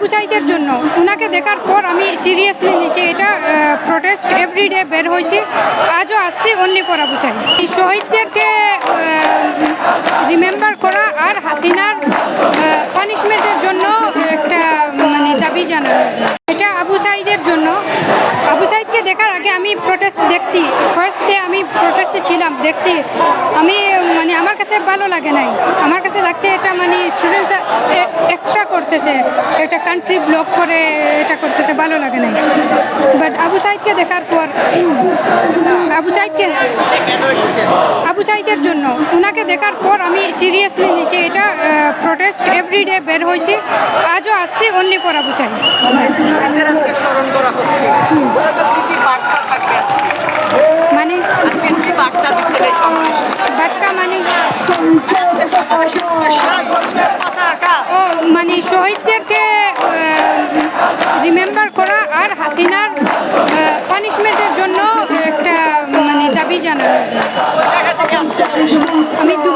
আবু সাইদের জন্য। ওনাকে দেখার পর আমি সিরিয়াসলি নিচ্ছি এটা প্রোটেস্ট এভরিডে বের হয়েছে। আজও আসছি অনলি ফর আবু সাইদ এই শহীদদেরকে রিমেম্বার করা আর হাসিনার পানিশমেন্টের জন্য একটা মানে দাবি জানানো। এটা আবু সাইদের জন্য আবু সাইদকে দেখার আগে আমি প্রোটেস্ট দেখছি। ফার্স্ট ডে আমি প্রোটেস্টে ছিলাম, দেখছি। আমি মানে আমার কাছে ভালো লাগে নাই। আমার কাছে লাগছে এটা মানে স্টুডেন্টস এক্সট্রা করতেছে। একটা কান্ট্রি ব্লক করে এটা করতেছে, ভালো লাগে নাই। বাট আবু সাইদকে দেখার পর আবু সাইদকে আবু সাইদের জন্য ওনাকে দেখার পর আমি সিরিয়াসলি নিয়েছি এটা প্রোটেস্ট এভরিডে বের হয়েছি। আজও আসছি অনলি ফর আবু সাইদ মানে মানে শহীদদেরকে রিমেম্বার করা আর হাসিনার পানিশমেন্টের জন্য একটা মানে দাবি জানানো। আসছেন